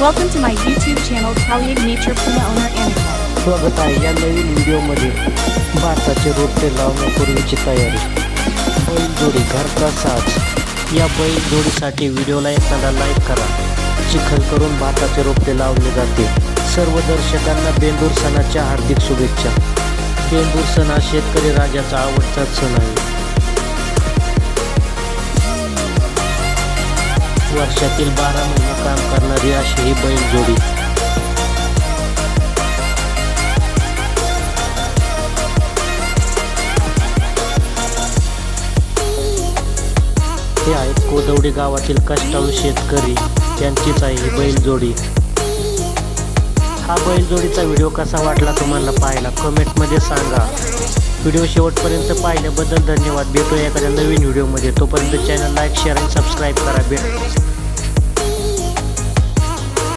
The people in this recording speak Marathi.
Welcome to my YouTube channel Khalid Nature Puma owner Annika. स्वागत आहे या नवीन व्हिडिओमध्ये भारताचे रोपटे लावण्यापूर्वीची तयारी बैलजोडी घरचा साज या बैलजोडीसाठी व्हिडिओला एखादा लाईक करा चिखल करून भाताचे रोपटे लावले जाते सर्व दर्शकांना बेंदूर सणाच्या हार्दिक शुभेच्छा बेंदूर सण हा शेतकरी राजाचा आवडता सण आहे वर्षातील बारा महिने काम करणारी अशी ही बैलजोडी हे आहेत कोदवडी गावातील कष्टाळू शेतकरी. त्यांचीच आहे ही बैलजोडी हा बैलजोडीचा व्हिडिओ कसा वाटला तुम्हाला पाहायला? कमेंटमध्ये सांगा. व्हिडिओ शेवटपर्यंत पाहिल्याबद्दल धन्यवाद. भेटूया एखाद्या नवीन व्हिडिओमध्ये. तोपर्यंत चॅनल लाईक शेअर आणि सबस्क्राईब करा. भेट